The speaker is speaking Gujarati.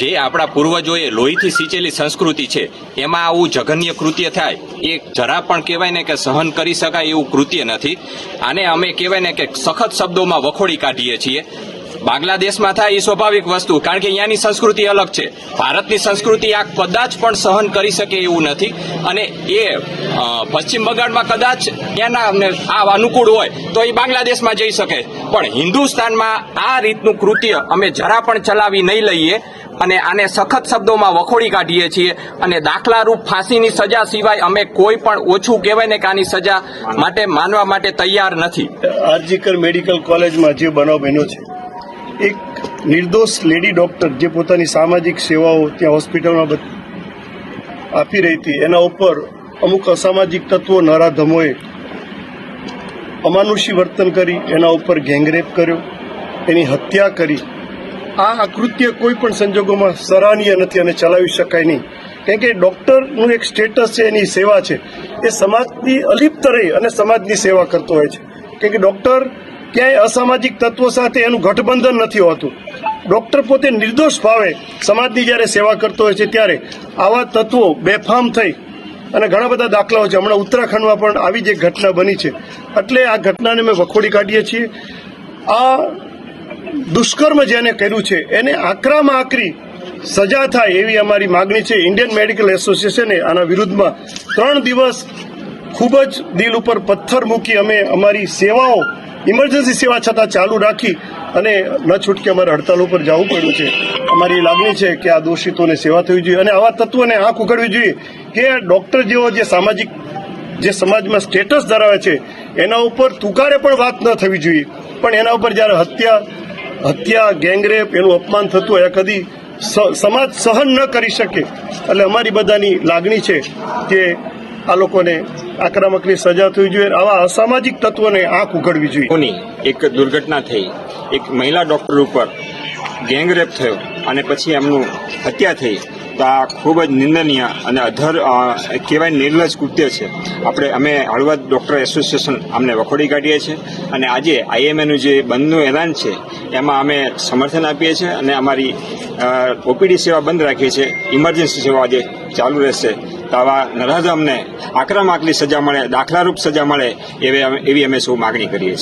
જે આપણા પૂર્વજોએ લોહીથી સિંચેલી સંસ્કૃતિ છે, એમાં આવું જઘન્ય કૃત્ય થાય, એ જરા પણ કહેવાય ને કે સહન કરી શકાય એવું કૃત્ય નથી. આને અમે કહેવાય ને કે સખત શબ્દોમાં વખોડી કાઢીએ છીએ. બાંગ્લાદેશમાં થાય એ સ્વાભાવિક વસ્તુ, કારણ કે અહીંયાની સંસ્કૃતિ અલગ છે. ભારતની સંસ્કૃતિ આ કદાચ પણ સહન કરી શકે એવું નથી. અને એ પશ્ચિમ બંગાળમાં કદાચ એના આ અનુકૂળ હોય, તો એ બાંગ્લાદેશમાં જઈ શકે. પણ હિન્દુસ્તાનમાં આ રીતનું કૃત્ય અમે જરા પણ ચલાવી નહીં લઈએ. અને આને સખત શબ્દોમાં વખોડી કાઢીએ છીએ અને દાખલારૂપ ફાંસીની સજા સિવાય અમે કોઈ પણ ઓછું કહેવાય ને કે આની સજા માટે માનવા માટે તૈયાર નથી. આરજીકર મેડિકલ કોલેજમાં જે બનાવ બન્યો છે, એક નિર્દોષ લેડી ડોક્ટર જે પોતાની સામાજિક સેવાઓ ત્યાં હોસ્પિટલમાં આપી રહી હતી, એના ઉપર અમુક અસામાજિક તત્વો નરાધમોએ અમાનુષી વર્તન કરી, એના ઉપર ગેંગરેપ કર્યો, એની હત્યા કરી આ કૃત્ય કોઈ પણ સંજોગોમાં સરાહનીય નથી અને ચલાવી શકાય નહીં. કારણ કે ડૉક્ટરનું એક સ્ટેટસ છે, એની સેવા છે. એ સમાજથી અલિપ્ત રહી અને સમાજની સેવા કરતો હોય છે. કારણ કે ડૉક્ટર ક્યાંય અસામાજિક તત્વો સાથે એનું ગઠબંધન નથી હોતું. ડૉક્ટર પોતે નિર્દોષ ભાવે સમાજની જ્યારે સેવા કરતો હોય છે, ત્યારે આવા તત્વો બેફામ થઈ અને ઘણા બધા દાખલાઓ છે. હમણાં ઉત્તરાખંડમાં પણ આવી જ એક ઘટના બની છે. એટલે આ ઘટનાને મેં વખોડી કાઢીએ છીએ. આ દુષ્કર્મ જેને કર્યું છે, એને આકરામાં આકરી સજા થાય એવી અમારી માગણી છે. ઇન્ડિયન મેડિકલ એસોસિએશને આના વિરુદ્ધમાં ત્રણ દિવસ ખૂબ જ દિલ ઉપર પથ્થર મૂકી અમે અમારી સેવાઓ ઇમરજન્સી સેવા છતાં ચાલુ રાખી અને ન છૂટકે અમારે હડતાલ ઉપર જવું પડ્યું છે. અમારી લાગણી છે કે આ દોષિતોને સેવા થવી જોઈએ અને આવા તત્વોને આંખ ઉગાડવી જોઈએ કે ડોક્ટર જેવો જે સામાજિક, જે સમાજમાં સ્ટેટસ ધરાવે છે, એના ઉપર તુકારે પણ વાત ન થવી જોઈએ. પણ એના ઉપર જ્યારે હત્યા હત્યા, ગેંગરેપ એનું અપમાન થતું હોય કદી સમાજ સહન ન કરી શકે. એટલે અમારી બધાની લાગણી છે કે આ લોકોને આક્રમકની સજા થવી જોઈએ, આવા અસામાજિક તત્વોને આંખ ઉઘડવી જોઈએ. એક દુર્ઘટના થઈ. એક મહિલા ડોક્ટર ઉપર ગેંગરેપ થયો. અને પછી એમનું હત્યા થઈ. તો આ ખૂબ જ નિંદનીય અને અધર કહેવાય નિર્લજ કૃત્ય છે. આપણે, અમે હળવદ ડૉક્ટર એસોસિએશન અમને વખોડી કાઢીએ છીએ અને આજે આઈએમએનું જે બંધનું એલાન છે, એમાં અમે સમર્થન આપીએ છીએ અને અમારી ઓપીડી સેવા બંધ રાખીએ છીએ. ઇમરજન્સી સેવા આજે ચાલુ રહેશે. તો આવા નરહદ અમને આકરામ આકલી સજા મળે, દાખલારૂપ સજા મળે એવી અમે- એવી અમે સૌ માગણી કરીએ છીએ.